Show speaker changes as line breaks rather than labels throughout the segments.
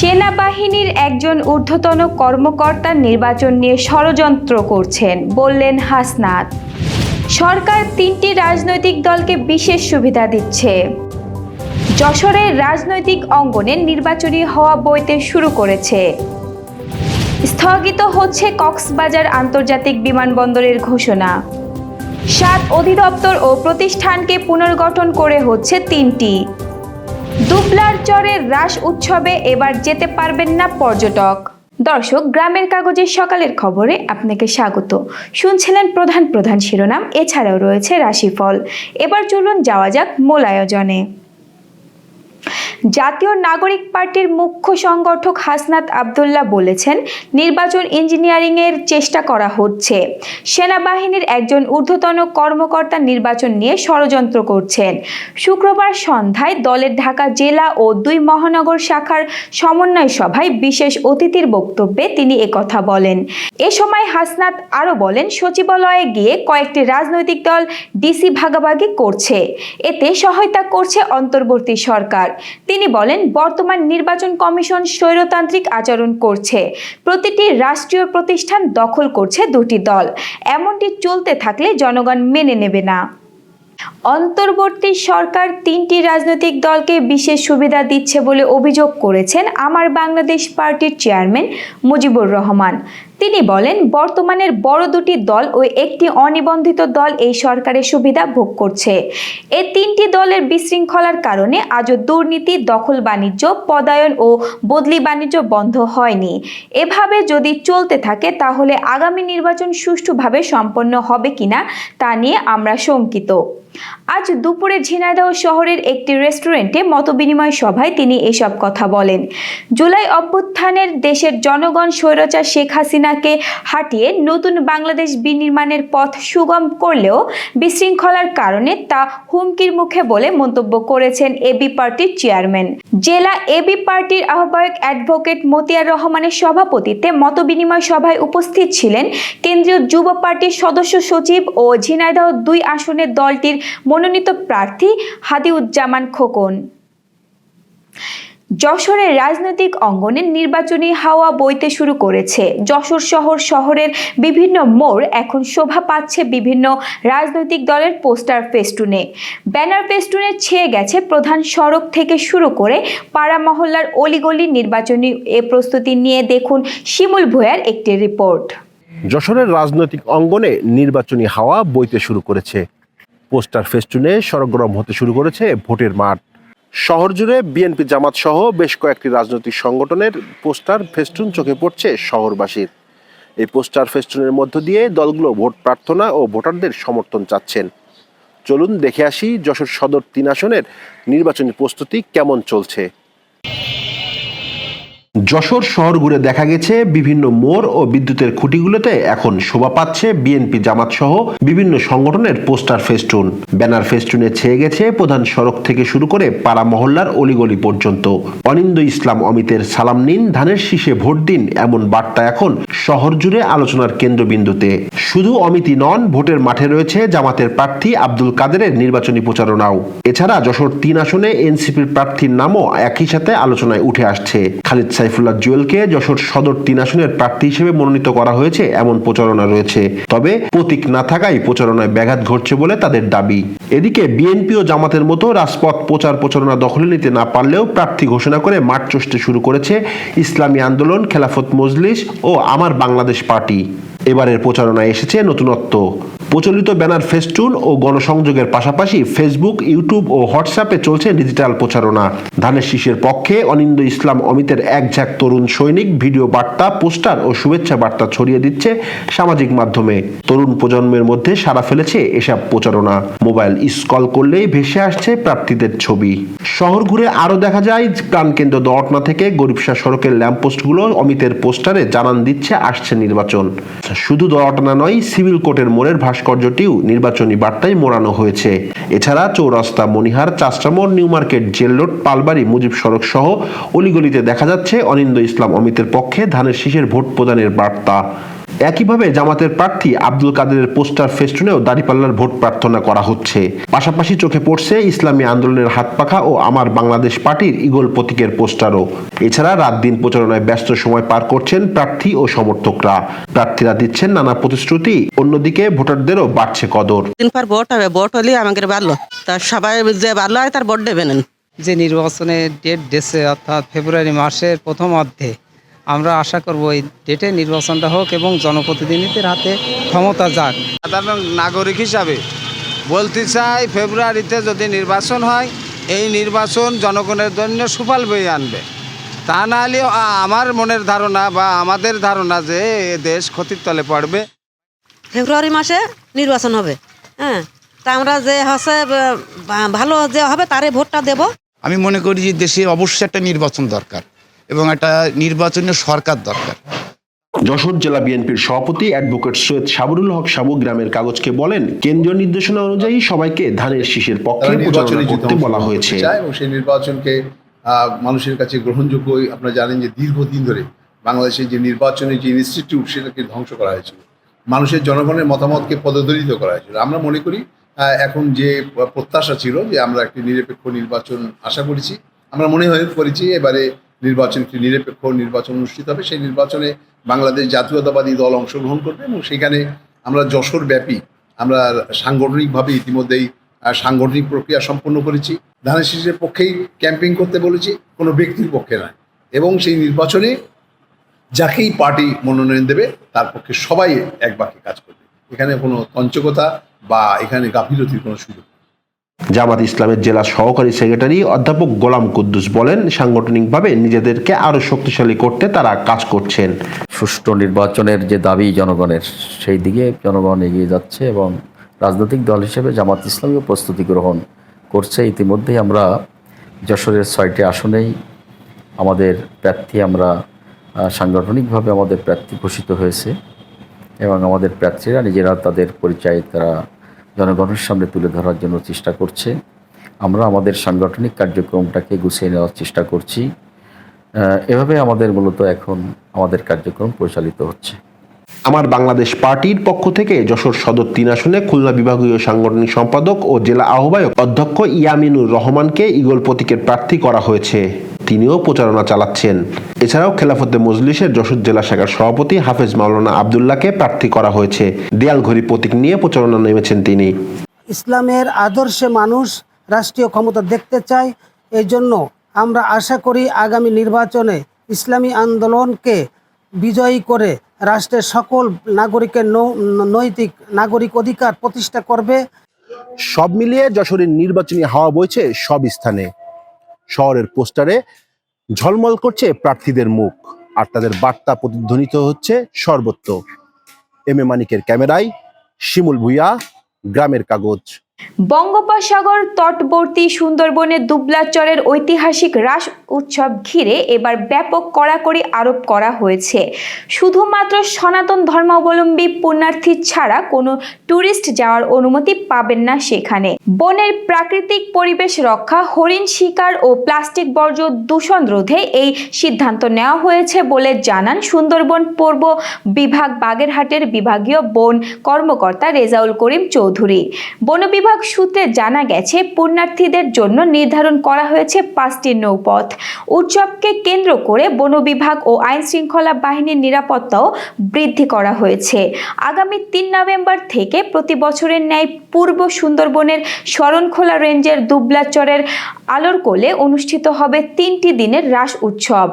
সেনাবাহিনীর একজন ঊর্ধ্বতন কর্মকর্তা নির্বাচন নিয়ে ষড়যন্ত্র করছেন, বললেন হাসনাত। সরকার তিনটি রাজনৈতিক দলকে বিশেষ সুবিধা দিচ্ছে। যশোরের রাজনৈতিক অঙ্গনে নির্বাচনী হওয়া বইতে শুরু করেছে। স্থগিত হচ্ছে কক্সবাজার আন্তর্জাতিক বিমানবন্দরের ঘোষণা। সাত অধিদপ্তর ও প্রতিষ্ঠানকে পুনর্গঠন করে হচ্ছে তিনটি। দুবলার চরের রাস উৎসবে এবার যেতে পারবেন না পর্যটক। দর্শক, গ্রামের কাগজের সকালের খবরে আপনাকে স্বাগত। শুনছিলেন প্রধান প্রধান শিরোনাম, এছাড়াও রয়েছে রাশিফল। এবার চলুন যাওয়া যাক মূল আয়োজনে। জাতীয় নাগরিক পার্টির মুখ্য সংগঠক হাসনাত আবদুল্লাহ বলেছেন, নির্বাচন ইঞ্জিনিয়ারিংয়ের চেষ্টা করা হচ্ছে। সেনাবাহিনীর একজন ঊর্ধ্বতন কর্মকর্তা নির্বাচন নিয়ে ষড়যন্ত্র করছেন। শুক্রবার সন্ধ্যায় দলের ঢাকা জেলা ও দুই মহানগর শাখার সমন্বয় সভায় বিশেষ অতিথির বক্তব্যে তিনি একথা বলেন। এ সময় হাসনাত আরও বলেন, সচিবালয়ে গিয়ে কয়েকটি রাজনৈতিক দল ডিসি ভাগাভাগি করছে। এতে সহায়তা করছে অন্তর্বর্তী সরকার। তিনি বলেন, বর্তমান নির্বাচন কমিশন স্বৈরতান্ত্রিক আচরণ করছে। প্রতিটি রাষ্ট্রীয় প্রতিষ্ঠান দখল করছে দুটি দল। এমনটি চলতে থাকলে জনগণ মেনে নেবে না। অন্তর্বর্তী সরকার তিনটি রাজনৈতিক দলকে বিশেষ সুবিধা দিচ্ছে বলে অভিযোগ করেছেন আমার বাংলাদেশ পার্টির চেয়ারম্যান মুজিবুর রহমান। তিনি বলেন, বর্তমানের বড় দুটি দল ও একটি অনিবন্ধিত দল এই সরকারের সুবিধা ভোগ করছে। এই তিনটি দলের বিশৃঙ্খলার কারণে আজও দুর্নীতি, দখল বাণিজ্য, পদায়ন ও বদলি বাণিজ্য বন্ধ হয়নি। এভাবে যদি চলতে থাকে, তাহলে আগামী নির্বাচন সুষ্ঠুভাবে সম্পন্ন হবে কিনা তা নিয়ে আমরা শঙ্কিত। আজ দুপুরে ঝিনাইদহ শহরের একটি রেস্টুরেন্টে মতবিনিময় সভায় তিনি এসব কথা বলেন। জুলাই অভ্যুত্থানের দেশের জনগণ স্বৈরাচার শেখ হাসিনাকে হাঁটিয়ে নতুন বাংলাদেশ বিনির্মাণের পথ সুগম করলেও বিশৃঙ্খলার কারণে তা হুমকির মুখে বলে মন্তব্য করেছেন এবি পার্টির চেয়ারম্যান। জেলা এবি পার্টির আহ্বায়ক অ্যাডভোকেট মতিয়ার রহমানের সভাপতিত্বে মতবিনিময় সভায় উপস্থিত ছিলেন কেন্দ্রীয় যুব পার্টির সদস্য সচিব ও ঝিনাইদহ দুই আসনের দলটির মনোনীত প্রার্থী হাদিউজ্জামান খোকন। যশোরের রাজনৈতিক অঙ্গনে নির্বাচনী হাওয়া বইতে শুরু করেছে। যশোর শহর শহরের বিভিন্ন মোড় এখন শোভা পাচ্ছে বিভিন্ন রাজনৈতিক দলের পোস্টার ফেস্টুনে। ব্যানার ফেস্টুনে ছেয়ে গেছে প্রধান সড়ক থেকে শুরু করে পাড়া মহল্লার অলিগলি নির্বাচনী এ প্রস্তুতি নিয়ে দেখুন শিমুল ভূয়ার একটি রিপোর্ট।
যশোরের রাজনৈতিক অঙ্গনে নির্বাচনী হাওয়া বইতে শুরু করেছে। পোস্টার ফেস্টুনে সরগরম হতে শুরু করেছে ভোটের মাঠ। শহর জুড়ে বিএনপি জামাত সহ বেশ কয়েকটি রাজনৈতিক সংগঠনের পোস্টার ফেস্টুন চোখে পড়ছে শহরবাসীর। এই পোস্টার ফেস্টুনের মধ্য দিয়ে দলগুলো ভোট প্রার্থনা ও ভোটারদের সমর্থন চাচ্ছেন। চলুন দেখে আসি যশোর সদর তিন আসনের নির্বাচনী প্রস্তুতি কেমন চলছে। যশোর শহর ঘুরে দেখা গেছে বিভিন্ন মোড় ও বিদ্যুতের খুঁটিগুলোতে এখন শোভা পাচ্ছে বিএনপি জামাত সহ বিভিন্ন সংগঠনের পোস্টার ফেস্টুন। ব্যানার ফেস্টুনে ছেয়ে গেছে প্রধান সড়ক থেকে শুরু করে পাড়া মহল্লার অলিগলি পর্যন্ত। অনিন্দ ইসলাম অমিতের সালাম নিন, ধানের শীষে ভোট দিন এমন বার্তা এখন শহর জুড়ে আলোচনার কেন্দ্রবিন্দুতে। শুধু অমিতি নন, ভোটের মাঠে রয়েছে জামাতের প্রার্থী আব্দুল কাদেরের নির্বাচনী প্রচারণাও। এছাড়া যশোর তিন আসনে এনসিপির প্রার্থীর নামও একই সাথে আলোচনায় উঠে আসছে। খালিদ সাইফুল্লাহ জুয়েলকে যশোর সদর তিন আসনের প্রার্থী হিসেবে মনোনীত করা হয়েছে, এমন প্রচারণা রয়েছে। তবে প্রতীক না থাকায় প্রচারণায় ব্যাঘাত ঘটছে বলে তাদের দাবি। এদিকে বিএনপি ও জামাতের মতো রাজপথ প্রচার প্রচারণা দখলে নিতে না পারলেও প্রার্থী ঘোষণা করে মাঠ চষতে শুরু করেছে ইসলামী আন্দোলন, খেলাফত মজলিস ও আমার বাংলাদেশ পার্টি। এবারের প্রচারণায় এসেছে নতুনত্ব। প্রচলিত ব্যানার ফেস্টুন ও গণসংযোগের পাশাপাশি ফেসবুক ইউটিউব ও হোয়াটসঅ্যাপে চলছে ডিজিটাল প্রচারণা। ধানের শীষের পক্ষে অনিন্দ ইসলাম অমিতের এক ঝাঁক তরুণ সৈনিক ভিডিও বার্তা, পোস্টার ও শুভেচ্ছা বার্তা ছড়িয়ে দিচ্ছে সামাজিক মাধ্যমে। তরুণ প্রজন্মের মধ্যে সারা ফেলেছে এসব প্রচারণা। মোবাইল স্কল করলেই ভেসে আসছে প্রার্থীদের ছবি। শহর ঘুরে আরও দেখা যায়, প্রাণকেন্দ্র দরটনা থেকে গরিবশা সড়কের ল্যাম্পপোস্টগুলো অমিতের পোস্টারে জানান দিচ্ছে, আসছে নির্বাচন। শুধু দরটনা নয়, সিভিল কোর্টের মোড়ের ভাস্কর্যটিও নির্বাচনী বার্তায় মোড়ানো হয়েছে। এছাড়া চৌরাস্তা, Monihar চাষটামোড় new market jail road Palbari, Mujib সড়ক সহ অলিগলিতে দেখা যাচ্ছে অনিন্দ ইসলাম অমিতের পক্ষে ধানের শীষের ভোট প্রদানের বার্তা। একইভাবে জামাতের প্রার্থী আব্দুল কাদেরের পোস্টার ফেস্টুনেও দাঁড়িপাল্লার ভোট প্রার্থনা করা হচ্ছে। পাশাপাশি চোখে পড়ছে ইসলামী আন্দোলনের হাত পাখা ও আমার বাংলাদেশ পার্টির ইগল প্রতীকের পোস্টারও। এছাড়া রাত দিন প্রচারণায় ব্যস্ত সময় পার করছেন প্রার্থী ও সমর্থকরা। প্রার্থীরা দিচ্ছেন নানা প্রতিশ্রুতি অন্যদিকে ভোটারদেরও বাড়ছে কদর।
দিন পর ভোট হবে ভোট হলে আমাদের ভালো তা সবাই যে ভালো হয় তার ভোট দেবেন।
যে নির্বাচনের ডেট দিয়েছে অর্থাৎ ফেব্রুয়ারি মাসের প্রথম অর্ধে আমরা আশা করব এই ডেটে নির্বাচনটা হোক এবং জনপ্রতিনিধিদের হাতে ক্ষমতা যাক।
সাধারণ নাগরিক হিসাবে বলতে চাই ফেব্রুয়ারিতে যদি নির্বাচন হয় এই নির্বাচন জনগণের জন্য সুফল বয়ে আনবে। তা নাহলে আমার মনের ধারণা বা আমাদের ধারণা যে এ দেশ ক্ষতির তলে পড়বে।
ফেব্রুয়ারি মাসে নির্বাচন হবে। হ্যাঁ তা আমরা যে হচ্ছে ভালো যে হবে তারে ভোটটা দেব।
আমি মনে করি যে দেশে অবশ্যই একটা নির্বাচন দরকার। এবং একটা নির্বাচনীয় সরকার দরকার।
যশোর জেলা বিএনপির সভাপতি অ্যাডভোকেট সৈয়দ সাবরুল হক সাবু গ্রামের কাগজকে বলেন কেন্দ্রীয় নির্দেশনা অনুযায়ী সবাইকে ধানের শীষের পক্ষে প্রচারণা
নির্বাচনে
করতে বলা হয়েছে।
এবং সেই নির্বাচনকে আহ, মানুষের কাছে গ্রহণযোগ্য আপনারা জানেন যে দীর্ঘদিন ধরে বাংলাদেশের যে নির্বাচনের যে ইনস্টিটিউট সেটাকে ধ্বংস করা হয়েছিল মানুষের জনগণের মতামতকে পদদলিত করা হয়েছিল। আমরা মনে করি আহ, এখন যে প্রত্যাশা ছিল যে আমরা একটি নিরপেক্ষ নির্বাচন আশা করেছি আমরা মনে হয় করেছি এবারে নির্বাচন একটি নিরপেক্ষ নির্বাচন অনুষ্ঠিত হবে। সেই নির্বাচনে বাংলাদেশ জাতীয়তাবাদী দল অংশগ্রহণ করবে এবং সেখানে আমরা যশোর ব্যাপী আমরা সাংগঠনিকভাবে ইতিমধ্যেই সাংগঠনিক প্রক্রিয়া সম্পন্ন করেছি। ধানের শীষের পক্ষেই ক্যাম্পেইন করতে বলেছি, কোনো ব্যক্তির পক্ষে নয়। এবং সেই নির্বাচনে যাকেই পার্টি মনোনয়ন দেবে, তার পক্ষে সবাই এক বাক্যে কাজ করবে। এখানে কোনো তঞ্চকতা বা এখানে গাফিলতির কোনো সুযোগ।
জামাত ইসলামের জেলা সহকারী সেক্রেটারি অধ্যাপক গোলাম কুদ্দুস বলেন, সাংগঠনিকভাবে নিজেদেরকে আরও শক্তিশালী করতে তারা কাজ করছেন।
সুষ্ঠু নির্বাচনের যে দাবি জনগণের, সেই দিকে জনগণ এগিয়ে যাচ্ছে এবং রাজনৈতিক দল হিসেবে জামাত ইসলামীও প্রস্তুতি গ্রহণ করছে। ইতিমধ্যেই আমরা যশোরের ছয়টি আসনেই আমাদের প্রার্থী আমরা সাংগঠনিকভাবে আমাদের প্রার্থী ঘোষিত হয়েছে এবং আমাদের প্রার্থীরা নিজেরা তাদের পরিচয় তারা জনগণের সামনে তুলে ধরার জন্য চেষ্টা করছে। আমরা আমাদের সাংগঠনিক কার্যক্রমটাকে গুছিয়ে নেওয়ার চেষ্টা করছি। এভাবে আমাদের মূলত এখন আমাদের কার্যক্রম পরিচালিত হচ্ছে।
আমার বাংলাদেশ পার্টির পক্ষ থেকে যশোর সদর তিন আসনে খুলনা বিভাগীয় সাংগঠনিক সম্পাদক ও জেলা আহ্বায়ক অধ্যক্ষ ইয়ামিনুর রহমানকে ইগল প্রতীকের প্রার্থী করা হয়েছে। তিনিও প্রচারণা চালাচ্ছেন। এছাড়াও খেলাফতে মজলিসের যশোর জেলা শাখার সভাপতি হাফেজ মাওলানা আবদুল্লাহকে প্রার্থী করা হয়েছে। দেয়ালঘড়ি প্রতীক নিয়ে প্রচারণা নেমেছেন তিনি।
ইসলামের আদর্শে মানুষ রাষ্ট্রীয় ক্ষমতা দেখতে চায় এই জন্য আমরা আশা করি আগামী নির্বাচনে ইসলামী আন্দোলনকে বিজয়ী করে রাষ্ট্রের সকল নাগরিকের নৌ- নৈতিক নাগরিক অধিকার প্রতিষ্ঠা করবে।
সব মিলিয়ে যশোরের নির্বাচনী হাওয়া বইছে সব স্থানে। শহরের পোস্টারে ঝলমল করছে প্রার্থীদের মুখ, আর তাদের বার্তা প্রতিধ্বনিত হচ্ছে সর্বত্র। এম এ মানিকের ক্যামেরায় শিমুল ভুইয়া, গ্রামের কাগজ।
বঙ্গোপসাগর তটবর্তী সুন্দরবনের দুবলাচরের ঐতিহাসিক রাস উৎসব ঘিরে এবার ব্যাপক কড়াকড়ি আরোপ করা হয়েছে। শুধুমাত্র সনাতন ধর্মাবলম্বী পুণ্যার্থী ছাড়া কোনো ট্যুরিস্ট যাওয়ার অনুমতি পাবেন না সেখানে। বনের প্রাকৃতিক পরিবেশ রক্ষা, হরিণ শিকার ও প্লাস্টিক বর্জ্য দূষণ রোধে এই সিদ্ধান্ত নেওয়া হয়েছে বলে জানান সুন্দরবন পূর্ব বিভাগ বাগেরহাটের বিভাগীয় বন কর্মকর্তা রেজাউল করিম চৌধুরী। বন বিভাগ সূত্রে জানা গেছে, পুণ্যার্থীদের জন্য নির্ধারণ করা হয়েছে পাঁচটি নৌপথ। উৎসবকে কেন্দ্র করে বন বিভাগ ও আইন শৃঙ্খলা বাহিনীর নিরাপত্তাও বৃদ্ধি করা হয়েছে। আগামী তিন নভেম্বর থেকে প্রতি বছরের ন্যায় পূর্ব সুন্দরবনের শরণখোলা রেঞ্জের দুবলাচরের আলোর কোলে অনুষ্ঠিত হবে তিনটি দিনের রাস উৎসব।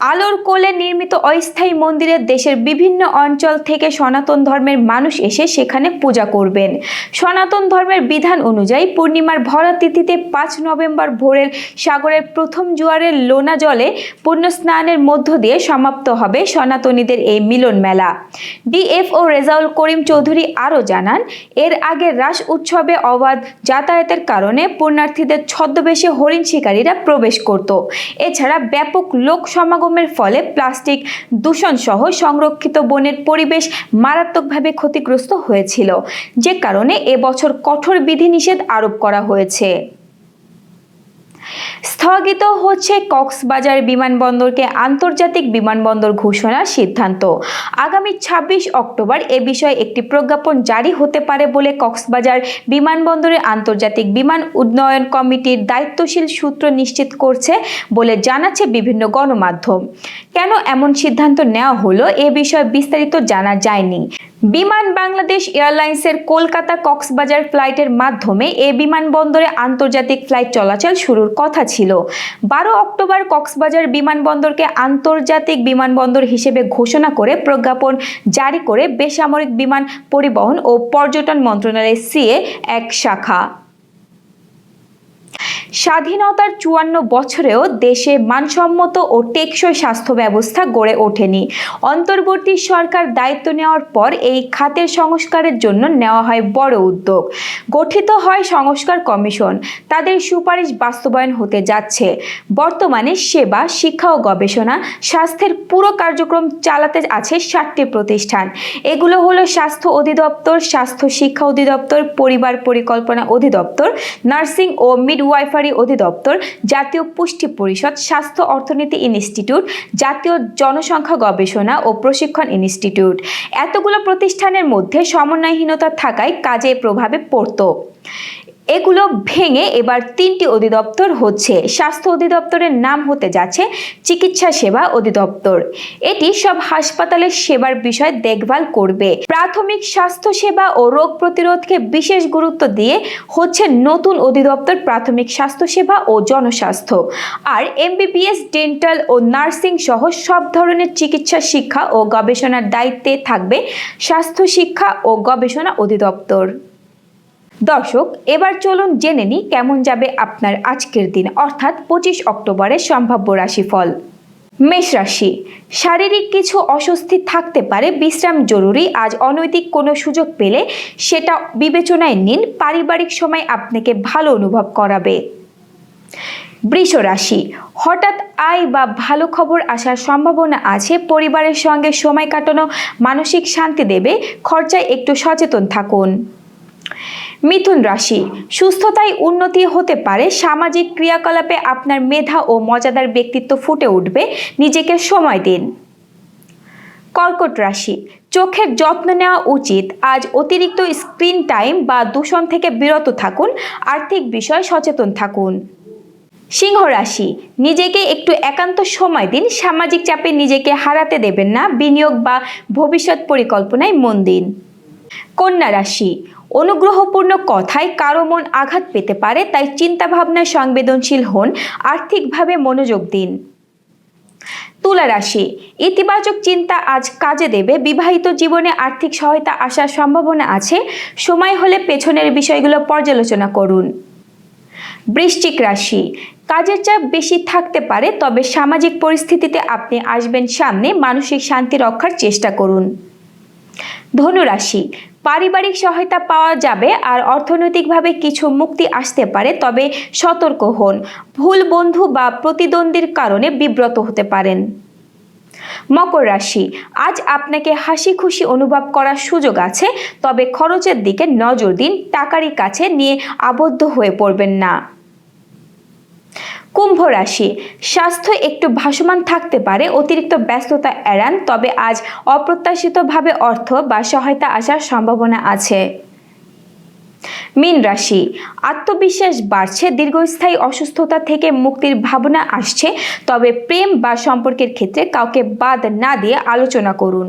আলোর কোলে নির্মিত অস্থায়ী মন্দিরে দেশের বিভিন্ন অঞ্চল থেকে সনাতন ধর্মের মানুষ এসে সেখানে পূজা করবেন। সনাতন ধর্মের বিধান অনুযায়ী পূর্ণিমার ভরা তিথিতে পাঁচ নভেম্বর ভোরের সাগরের প্রথম জোয়ারের লোনা জলে পুণ্য স্নানের মধ্য দিয়ে সমাপ্ত হবে সনাতনীদের এই মিলন মেলা। ডিএফও রেজাউল করিম চৌধুরী আরও জানান, এর আগে রাস উৎসবে অবাধ যাতায়াতের কারণে পুণ্যার্থীদের ছদ্মবেশে হরিণ শিকারীরা প্রবেশ করত। এছাড়া ব্যাপক লোক সমাগমের ফলে প্লাস্টিক দূষণ সহ সংরক্ষিত বনের পরিবেশ মারাত্মকভাবে ক্ষতিগ্রস্ত হয়েছিল। যে কারণে এবছর কঠোর বিধিনিষেধ আরোপ করা হয়েছে। স্থগিত হচ্ছে কক্সবাজার বিমানবন্দরকে আন্তর্জাতিক বিমানবন্দর ঘোষণার সিদ্ধান্ত। আগামী ছাব্বিশ অক্টোবর এ বিষয়ে একটি প্রজ্ঞাপন জারি হতে পারে বলে কক্সবাজার বিমানবন্দরের আন্তর্জাতিক বিমান উন্নয়ন কমিটির দায়িত্বশীল সূত্র নিশ্চিত করছে বলে জানাচ্ছে বিভিন্ন গণমাধ্যম। কেন এমন সিদ্ধান্ত নেওয়া হলো এ বিষয়ে বিস্তারিত জানা যায়নি। বিমান বাংলাদেশ এয়ারলাইন্সের কলকাতা কক্সবাজার ফ্লাইটের মাধ্যমে এ বিমানবন্দরে আন্তর্জাতিক ফ্লাইট চলাচল শুরুর কথা ছিল। বারো অক্টোবর কক্সবাজার বিমানবন্দরকে আন্তর্জাতিক বিমানবন্দর হিসেবে ঘোষণা করে প্রজ্ঞাপন জারি করে বেসামরিক বিমান পরিবহন ও পর্যটন মন্ত্রণালয়ের সিএ এক শাখা। স্বাধীনতার চুয়ান্ন বছরেও দেশে মানসম্মত ও টেকসই স্বাস্থ্য ব্যবস্থা গড়ে ওঠেনি। অন্তর্বর্তী সরকার দায়িত্ব নেওয়ার পর এই খাতের সংস্কারের জন্য নেওয়া হয় বড় উদ্যোগ। গঠিত হয় সংস্কার কমিশন। তাদের সুপারিশ বাস্তবায়ন হতে যাচ্ছে। বর্তমানে সেবা, শিক্ষা ও গবেষণা, স্বাস্থ্যের পুরো কার্যক্রম চালাতে আছে ষাটটি প্রতিষ্ঠান। এগুলো হলো স্বাস্থ্য অধিদপ্তর, স্বাস্থ্য শিক্ষা অধিদপ্তর, পরিবার পরিকল্পনা অধিদপ্তর, নার্সিং ও মিডওয়াইফারি অধিদপ্তর, জাতীয় পুষ্টি পরিষদ, স্বাস্থ্য অর্থনীতি ইনস্টিটিউট, জাতীয় জনসংখ্যা গবেষণা ও প্রশিক্ষণ ইনস্টিটিউট। এতগুলো প্রতিষ্ঠানের মধ্যে সমন্বয়হীনতা থাকায় কাজে প্রভাবে পড়তো। এগুলো ভেঙে এবার তিনটি অধিদপ্তর হচ্ছে। স্বাস্থ্য অধিদপ্তরের নাম হতে যাচ্ছে চিকিৎসা সেবা অধিদপ্তর। এটি সব হাসপাতালের সেবার বিষয় দেখভাল করবে। প্রাথমিক স্বাস্থ্য সেবা ও রোগ প্রতিরোধকে বিশেষ গুরুত্ব দিয়ে হচ্ছে নতুন অধিদপ্তর প্রাথমিক স্বাস্থ্য সেবা ও জনস্বাস্থ্য। আর এমবিবিএস, ডেন্টাল ও নার্সিং সহ সব ধরনের চিকিৎসা শিক্ষা ও গবেষণার দায়িত্বে থাকবে স্বাস্থ্য শিক্ষা ও গবেষণা অধিদপ্তর। দর্শক, এবার চলুন জেনে নিই কেমন যাবে আপনার আজকের দিন, অর্থাৎ পঁচিশ অক্টোবরের সম্ভাব্য রাশিফল। মেষ রাশি, শারীরিক কিছু অস্বস্তি থাকতে পারে, বিশ্রাম জরুরি, আজ অনৈতিক কোনো সুযোগ পেলে সেটা বিবেচনায় নিন, পারিবারিক সময় আপনাকে ভালো অনুভব করাবে। বৃষ রাশি, হঠাৎ আয় বা ভালো খবর আসার সম্ভাবনা আছে, পরিবারের সঙ্গে সময় কাটানো, মানসিক শান্তি দেবে, খরচায় একটু সচেতন থাকুন। মিথুন রাশি, সুস্থতায় উন্নতি হতে পারে, সামাজিক ক্রিয়াকলাপে আপনার মেধা ও মজাদার ব্যক্তিত্ব ফুটে উঠবে, নিজেকে সময় দিন। কর্কট রাশি, চোখের যত্ন নেওয়া উচিত, আজ অতিরিক্ত স্ক্রিন টাইম বা দূষণ থেকে বিরত থাকুন, আর্থিক বিষয় সচেতন থাকুন। সিংহ রাশি, নিজেকে একটু একান্ত সময় দিন, সামাজিক চাপে নিজেকে হারাতে দেবেন না, বিনিয়োগ বা ভবিষ্যৎ পরিকল্পনায় মন দিন। কন্যা রাশি, অনুগ্রহপূর্ণ কথায় কারও মন আঘাত পেতে পারে, তাই চিন্তাভাবনায় সংবেদনশীল হন, আর্থিকভাবে মনোযোগ দিন। তুলা রাশি, ইতিবাচক চিন্তা আজ কাজে দেবে, বিবাহিত জীবনে আর্থিক সহায়তা আসার সম্ভাবনা আছে, সময় হলে পেছনের বিষয়গুলো পর্যালোচনা করুন। বৃশ্চিক রাশি, কাজের চাপ বেশি থাকতে পারে, তবে সামাজিক পরিস্থিতিতে আপনি আসবেন সামনে, মানসিক শান্তি রক্ষার চেষ্টা করুন। ধনুরাশি। পারিবারিক সহায়তা পাওয়া যাবে আর অর্থনৈতিকভাবে কিছু মুক্তি আসতে পারে, তবে সতর্ক হন। ভুল বন্ধু বা প্রতিদ্বন্দ্বীর কারণে বিব্রত হতে পারেন। মকর রাশি। আজ আপনাকে হাসি খুশি অনুভব করার সুযোগ আছে, তবে খরচের দিকে নজর দিন। টাকারই কাছে নিয়ে আবদ্ধ হয়ে পড়বেন না। কুম্ভ রাশি, স্বাস্থ্য একটু ভাসমান থাকতে পারে, অতিরিক্ত ব্যস্ততা এড়ান, তবে আজ অপ্রত্যাশিতভাবে অর্থ বা সহায়তা আসার সম্ভাবনা আছে। মীন রাশি, আত্মবিশ্বাস বাড়ছে, দীর্ঘস্থায়ী অসুস্থতা থেকে মুক্তির ভাবনা আসছে, তবে প্রেম বা সম্পর্কের ক্ষেত্রে কাউকে বাদ না দিয়ে আলোচনা করুন।